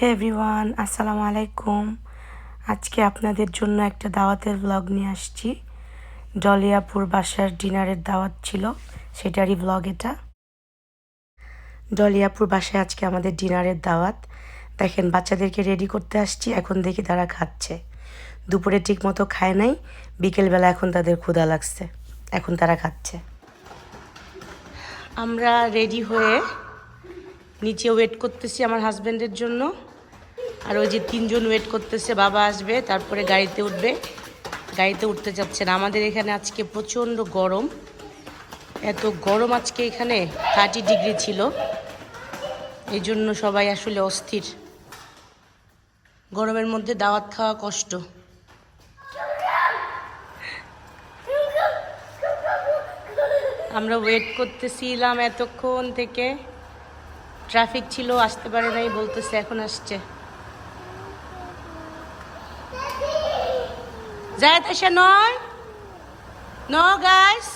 হে everyone আসসালামু আলাইকুম আজকে আপনাদের জন্য একটা দাওয়াতের ব্লগ নিয়ে আসছি। ডলিয়াপুর বাসার ডিনারের দাওয়াত ছিল, সেটারই ব্লগ এটা। ডলিয়াপুর বাসায় আজকে আমাদের ডিনারের দাওয়াত। দেখেন, বাচ্চাদেরকে রেডি করতে আসছি, এখন দেখি তারা খাচ্ছে। দুপুরে ঠিক মতো খায় নাই, বিকেলবেলা এখন তাদের ক্ষুধা লাগছে, এখন তারা খাচ্ছে। আমরা রেডি হয়ে নিচে ওয়েট করতেছি আমার হাজব্যান্ডের জন্য। আর ওই যে তিনজন ওয়েট করতেছে, বাবা আসবে, তারপরে গাড়িতে উঠবে। গাড়িতে উঠতে যাচ্ছে না। আমাদের এখানে আজকে প্রচণ্ড গরম। এত গরম আজকে এখানে থার্টি ডিগ্রি ছিল। এই জন্য সবাই আসলে অস্থির। গরমের মধ্যে দাওয়াত খাওয়া কষ্ট। আমরা ওয়েট করতেছিলাম এতক্ষণ থেকে। ট্রাফিক ছিল, আসতে পারে নাই, বলতেছে, এখন আসছে। জায়দ এসে নয় নো গাইস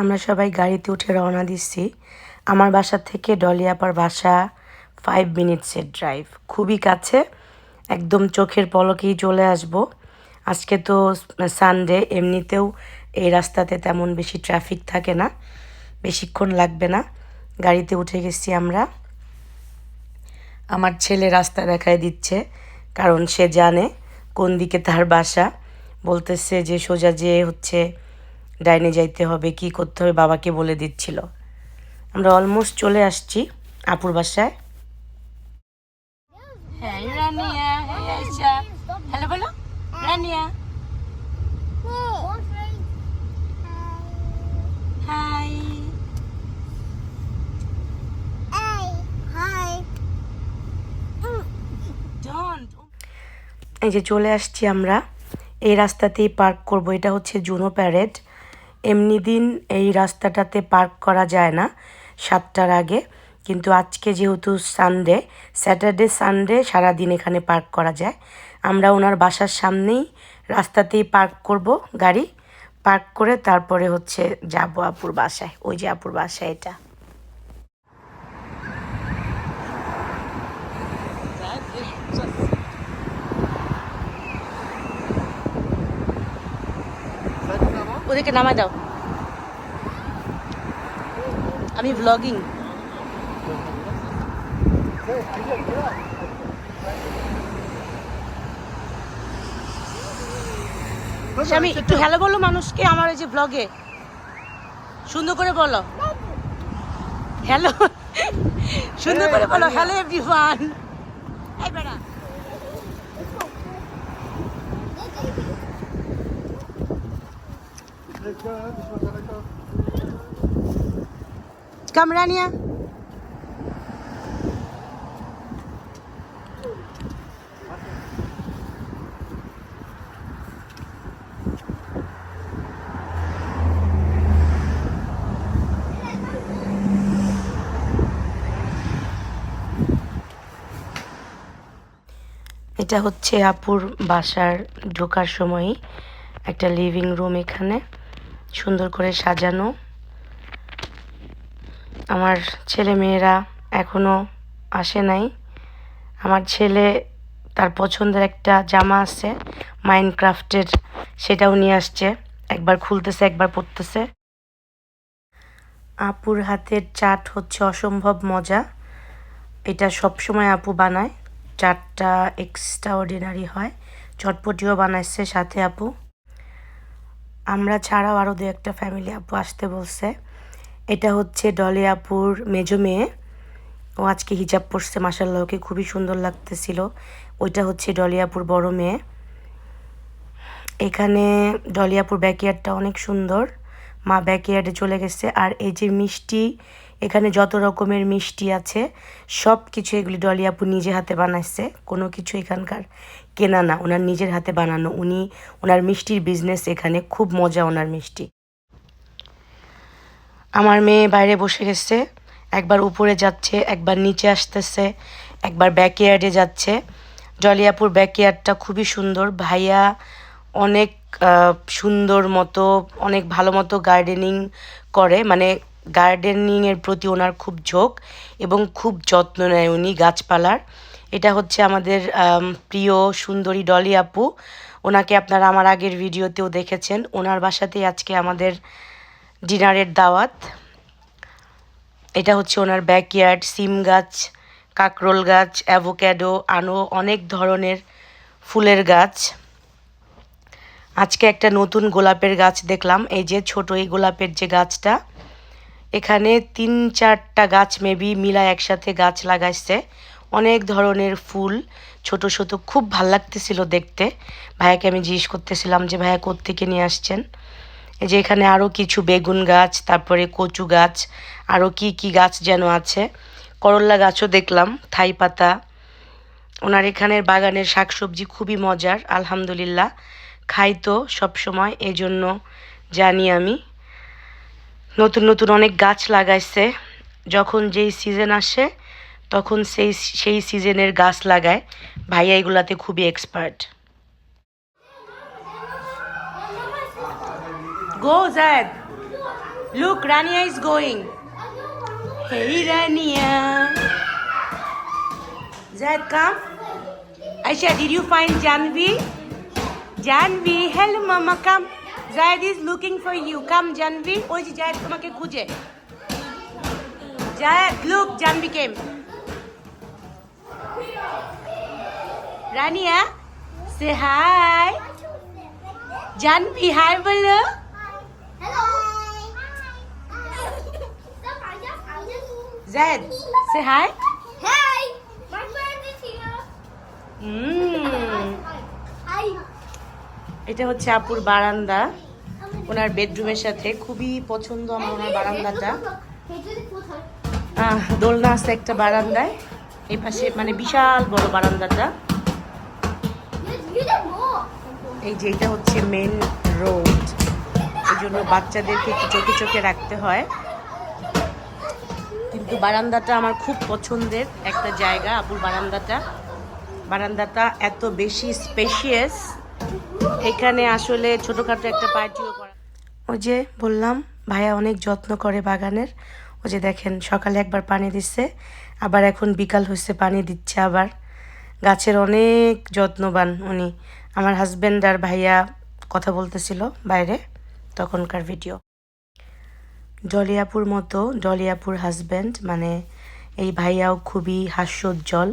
আমরা সবাই গাড়িতে উঠে রওনা দিচ্ছি। আমার বাসা থেকে ডলিয়াপার বাসা ফাইভ মিনিটসের ড্রাইভ খুবই কাছে। একদম চোখের পলকেই চলে আসব। আজকে তো সানডে এমনিতেও এই রাস্তাতে তেমন বেশি ট্রাফিক থাকে না, বেশিক্ষণ লাগবে না। গাড়িতে উঠে গেছি আমরা। আমার ছেলে রাস্তা দেখায় দিচ্ছে, কারণ সে জানে কোন দিকে তার বাসা। বলতেছে যে, সোজা যে হচ্ছে ডাইনে যাইতে হবে, কি করতে হবে বাবাকে বলে দিচ্ছিল। আমরা অলমোস্ট চলে আসছি আপুর বাসায়। হ্যাঁ রানিয়া হ্যাঁ আইসা হ্যালো বলো রানিয়া হাই এই যে চলে আসছি আমরা। এই রাস্তাতেই পার্ক করব। এটা হচ্ছে জুনো প্যারেড এমনি দিন এই রাস্তাটাতে পার্ক করা যায় না সাতটার আগে। কিন্তু আজকে যেহেতু সানডে স্যাটারডে সানডে সারাদিন এখানে পার্ক করা যায়। আমরা ওনার বাসার সামনেই রাস্তাতেই পার্ক করব গাড়ি। পার্ক করে তারপরে হচ্ছে যাব আপুর বাসায়। ওই যে আপুর বাসায় এটা। ওদেরকে নামায় দাও। আমি ব্লগিং আমি একটু হ্যালো বলো মানুষকে আমার এই যে ব্লগে সুন্দর করে বলো। হ্যালো সুন্দর করে বলো হ্যালো এভরিওয়ান কামরানিয়া এটা হচ্ছে আপুর বাসার ঢোকার সময়ই, একটা লিভিং রুম এখানে, সুন্দর করে সাজানো। আমার ছেলে মেয়েরা এখনও আসে নাই। আমার ছেলে তার পছন্দের একটা জামা আছে মাইনক্রাফটের সেটাও নিয়ে আসছে। একবার খুলতেছে, একবার পরতেছে আপুর হাতের চাট হচ্ছে অসম্ভব মজা। এটা সবসময় আপু বানায়। চাটটা এক্সট্রা অর্ডিনারি হয়। চটপটিও বানাইছে সাথে আপু। আমরা ছাড়াও আরও দু একটা ফ্যামিলি আপু আসতে বলছে। এটা হচ্ছে ডলি আপুর মেজো মেয়ে। ও আজকে হিজাব পরছে মাসাল্লাহ ওকে খুবই সুন্দর লাগতেছিল। ওইটা হচ্ছে ডলিয়াপুর বড় মেয়ে। এখানে ডলিয়াপুর ব্যাকয়ার্ডটা অনেক সুন্দর। মা ব্যাকয়ার্ডে চলে গেছে। আর এই যে মিষ্টি এখানে যত রকমের মিষ্টি আছে সব কিছু এগুলি ডলি আপু নিজে হাতে বানাইছে। কোনো কিছু এখানকার কেনা না, ওনার নিজের হাতে বানানো। উনি, ওনার মিষ্টির বিজনেস এখানে, খুব মজা ওনার মিষ্টি। আমার মেয়ে বাইরে বসে গেছে, একবার উপরে যাচ্ছে, একবার নিচে আসতেছে, একবার ব্যাকইয়ার্ডে যাচ্ছে। জলিয়াপুর ব্যাকইয়ার্ডটা খুবই সুন্দর। ভাইয়া অনেক সুন্দর মতো, অনেক ভালো মতো গার্ডেনিং করে। মানে গার্ডেনিংয়ের প্রতি ওনার খুব ঝোঁক এবং খুব যত্ন নেয় উনি গাছপালার। এটা হচ্ছে আমাদের প্রিয় সুন্দরী ডলি আপু। ওনাকে আপনারা আমার আগের ভিডিওতেও দেখেছেন। ওনার বাসাতেই আজকে আমাদের ডিনারের দাওয়াত। এটা হচ্ছে ওনার ব্যাকইয়ার্ড সিম গাছ, কাকরোল গাছ অ্যাভোক্যাডো আনো অনেক ধরনের ফুলের গাছ। আজকে একটা নতুন গোলাপের গাছ দেখলাম। এই যে ছোট এই গোলাপের যে গাছটা এখানে তিন চারটা গাছ মেবি মিলা একসাথে গাছ লাগাইছে। অনেক ধরনের ফুল, ছোট ছোট, খুব ভালো লাগতেছিল দেখতে। ভাইয়াকে আমি জিজ্ঞেস করতেছিলাম যে, ভাইয়া, কোত্থেকে নিয়ে আসছেন? এই যে এখানে আরও কিছু বেগুন গাছ, তারপরে কচু গাছ আরও কি কি গাছ যেন আছে। করল্লা গাছও দেখলাম, থাই পাতা। ওনার এখানের বাগানের শাকসবজি খুবই মজার, আলহামদুলিল্লাহ। খাই তো সবসময় এই জন্য জানি আমি। নতুন নতুন অনেক গাছ লাগাইছে। যখন যেই সিজন আসে, তখন সেই সেই সিজনের গাছ লাগায়। ভাইয়া এগুলাতে খুবই expert go Zayd look Rania is going hey Rania come আইসা did you find Janvi Janvi hello মামা come Zayd is looking for you come Janvi ওই যে জায়দ তোমাকে খুঁজে। Zayd look Janvi came Rania সে হাই জানভি হাই বলো। Zayd সে hi. এটা হচ্ছে আপুর বারান্দা। ওনার বেডরুমের সাথে খুবই পছন্দ আমার ওনার বারান্দাটা। দোলনা আছে একটা বারান্দায়, এই পাশে মানে বিশাল বড় বারান্দাটা। এই যে এটা হচ্ছে মেন রোড এই জন্য বাচ্চাদেরকে একটু চোখে চোখে রাখতে হয়। কিন্তু বারান্দাটা আমার খুব পছন্দের একটা জায়গা আপুর বারান্দাটা। বারান্দাটা এত বেশি স্পেশিয়াস এখানে আসলে ছোটোখাটো একটা পার্টিও ওই যে বললাম, ভাইয়া অনেক যত্ন করে বাগানের। ওই যে দেখেন, সকালে একবার পানি দিচ্ছে, আবার এখন বিকাল হচ্ছে পানি দিচ্ছে আবার। গাছের অনেক যত্নবান উনি। আমার হাজব্যান্ড আর ভাইয়া কথা বলতেছিল বাইরে তখনকার ভিডিও জলিয়াপুর মতো, জলিয়াপুর হাজব্যান্ড মানে এই ভাইয়াও খুবই হাস্যোজ্জ্বল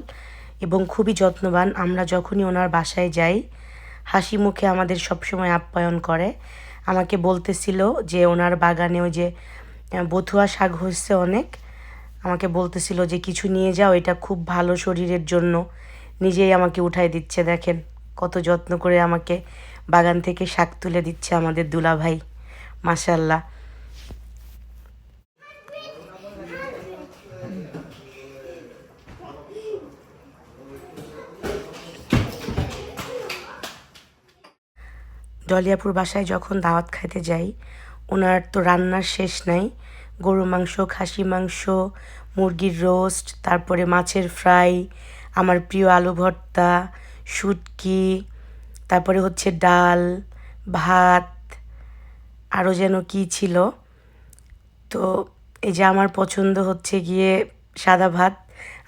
এবং খুবই যত্নবান। আমরা যখনই ওনার বাসায় যাই, হাসি মুখে আমাদের সবসময় আপ্যায়ন করে। আমাকে বলতেছিল যে ওনার বাগানে ওই যে বথুয়া শাক হচ্ছে অনেক। আমাকে বলতেছিল যে কিছু নিয়ে যাও, এটা খুব ভালো শরীরের জন্য। নিজেই আমাকে উঠাই দিচ্ছে, দেখেন কত যত্ন করে আমাকে বাগান থেকে শাক তুলে দিচ্ছে আমাদের দুলাভাই। মাসাল্লাহ ডলিয়াপুর বাসায় যখন দাওয়াত খাইতে যাই ওনার তো রান্নার শেষ নাই। গরু মাংস, খাসি মাংস, মুরগির রোস্ট, তারপরে মাছের ফ্রাই, আমার প্রিয় আলু ভর্তা, শুটকি, তারপরে হচ্ছে ডাল, ভাত আরও যেন কি ছিল। তো এই যে আমার পছন্দ হচ্ছে গিয়ে সাদা ভাত,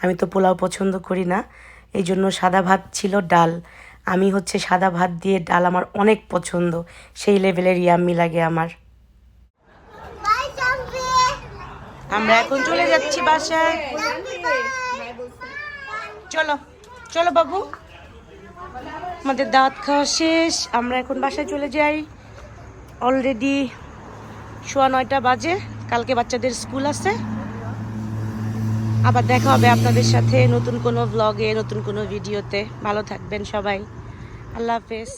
আমি তো পোলাও পছন্দ করি না, এই জন্য সাদা ভাত ছিল ডাল। আমি হচ্ছে সাদা ভাত দিয়ে ডাল আমার অনেক পছন্দ। সেই লেভেলের ইয়াম্মি লাগে আমার। আমরা এখন চলে যাচ্ছি বাসায়। চলো চলো বাবু। আমাদের দাঁত খাওয়া শেষ। আমরা এখন বাসায় চলে যাই। অলরেডি সোয়া নয়টা বাজে। কালকে বাচ্চাদের স্কুল আছে। আবার দেখা হবে আপনাদের সাথে নতুন কোনো ব্লগে নতুন কোনো ভিডিওতে ভালো থাকবেন সবাই। আল্লাহ হাফেজ।